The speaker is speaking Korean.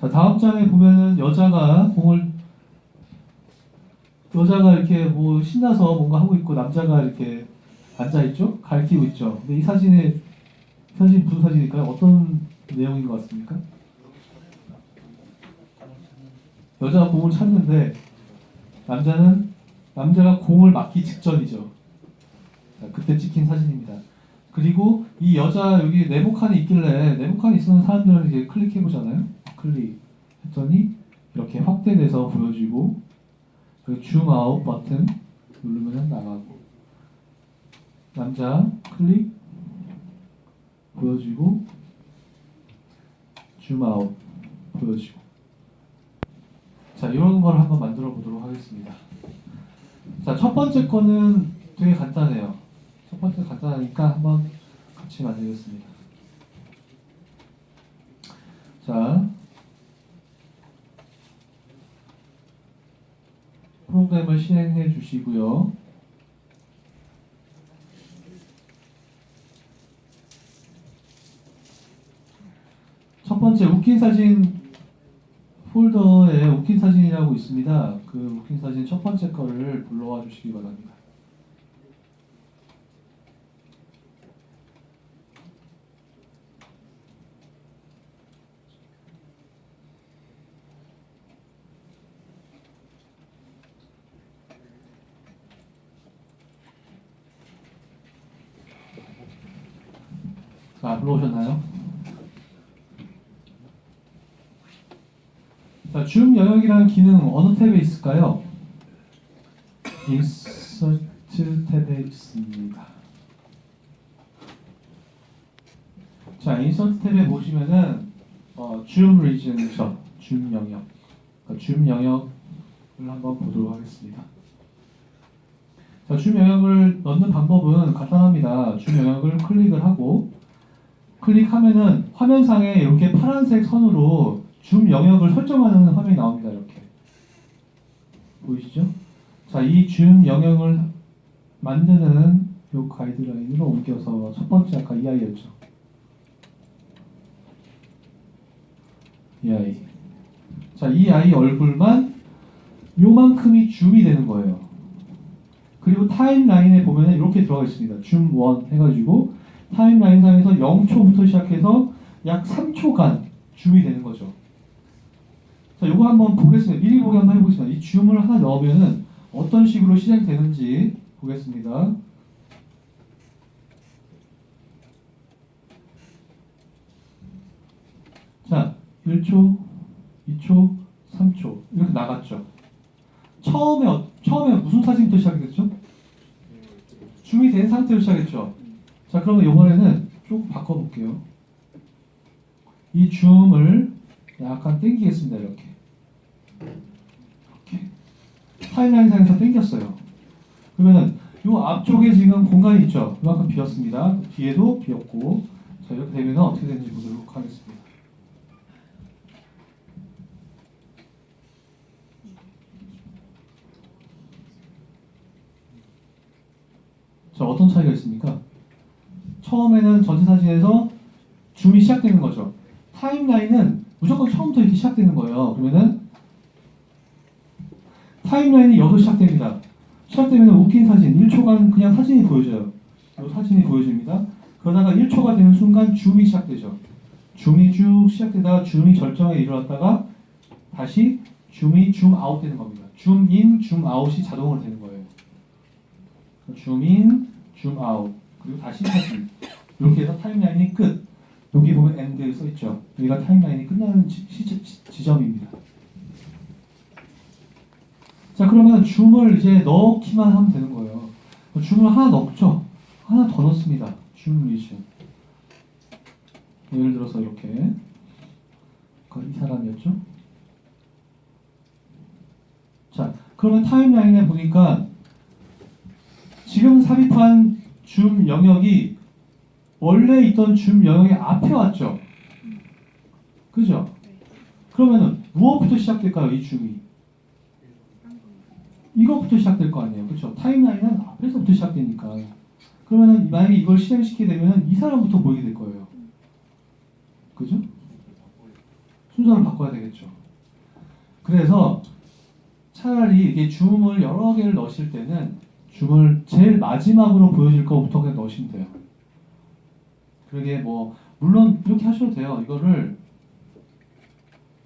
자, 다음 장에 보면은 여자가 공을 여자가 이렇게 뭐 신나서 뭔가 하고 있고 남자가 이렇게 앉아 있죠? 가리키고 있죠. 근데 이 사진에 이 사진 무슨 사진일까요? 어떤 내용인 것 같습니까? 여자가 공을 찾는데 남자는 남자가 공을 맞기 직전이죠. 자, 그때 찍힌 사진입니다. 그리고 이 여자 여기 네모칸이 있길래 네모칸이 있는 사람들은 이제 클릭해 보잖아요. 클릭 했더니 이렇게 확대돼서 보여지고 그 줌아웃 버튼 누르면 나가고 남자 클릭 보여지고 줌 아웃 보여지고 자 이런 걸 한번 만들어 보도록 하겠습니다. 자첫 번째 거는 되게 간단해요. 첫 번째 간단하니까 한번 같이 만들겠습니다. 자, 프로그램을 실행해 주시고요. 첫 번째 웃긴 사진 폴더에 웃긴 사진이라고 있습니다. 그 웃긴 사진 첫 번째 거를 불러와 주시기 바랍니다. 자, 불러오셨나요? 자, 줌 영역이라는 기능 어느 탭에 있을까요? 인서트 탭에 있습니다. 자, 인서트 탭에 보시면은 어, 줌 리전이죠. 줌 영역. 그러니까 줌 영역을 한번 보도록 하겠습니다. 자, 줌 영역을 넣는 방법은 간단합니다. 줌 영역을 클릭을 하고 클릭하면은 화면상에 이렇게 파란색 선으로 줌 영역을 설정하는 화면이 나옵니다. 이렇게 보이시죠? 자, 이 줌 영역을 만드는 요 가이드라인으로 옮겨서 첫 번째 아까. 이 아이. 자, 이 아이 얼굴만 요만큼이 줌이 되는 거예요. 그리고 타임라인에 보면은 이렇게 들어가 있습니다. 줌 1 해가지고 타임라인상에서 0초부터 시작해서 약 3초간 줌이 되는 거죠. 자, 요거 한번 보겠습니다. 미리 보기 한번 해보겠습니다. 이 줌을 하나 넣으면은 어떤 식으로 실행되는지 보겠습니다. 자, 1초, 2초, 3초 이렇게 나갔죠. 처음에 어- 처음에 무슨 사진부터 시작했죠? 줌이 된 상태로 시작했죠. 자, 그러면 이번에는 조금 바꿔볼게요. 이 줌을 약간 당기겠습니다. 이렇게. 이렇게. 타임라인 상에서 당겼어요. 그러면은 이 앞쪽에 지금 공간이 있죠. 그만큼 비었습니다. 뒤에도 비었고. 자, 이렇게 되면 어떻게 되는지 보도록 하겠습니다. 자, 어떤 차이가 있습니까? 처음에는 전체 사진에서 줌이 시작되는 거죠. 타임라인은 무조건 처음부터 이렇게 시작되는 거예요. 그러면은 타임라인이 여기서 시작됩니다. 시작되면 웃긴 사진, 1초간 그냥 사진이 보여져요. 이 사진이 보여집니다. 그러다가 1초가 되는 순간 줌이 시작되죠. 줌이 쭉 시작되다가 줌이 절정에 이르렀다가 다시 줌이 줌 아웃 되는 겁니다. 줌 인, 줌 아웃이 자동으로 되는 거예요. 줌 인, 줌 아웃 그리고 다시 사진 이렇게 해서 타임라인이 끝. 여기 보면 엔드 써 있죠. 여기가 타임라인이 끝나는 지, 점입니다 자 그러면 줌을 이제 넣기만 하면 되는 거예요. 줌을 하나 넣죠. 하나 더 넣습니다. 줌 리전 예를 들어서 이렇게. 그이 사람이었죠? 자 그러면 타임라인에 보니까 지금 삽입한 줌 영역이 원래 있던 줌 영역이 앞에 왔죠. 그죠? 그러면은 무엇부터 시작될까요? 이 줌이 이것부터 시작될 거 아니에요. 그렇죠? 타임라인은 앞에서부터 시작되니까. 그러면은 만약에 이걸 실행시키게 되면은 이 사람부터 보이게 될 거예요. 그죠? 순서를 바꿔야 되겠죠. 그래서 차라리 이게 줌을 여러 개를 넣으실 때는 줌을 제일 마지막으로 보여질 것부터 그냥 넣으시면 돼요. 그러게 뭐 물론 이렇게 하셔도 돼요. 이거를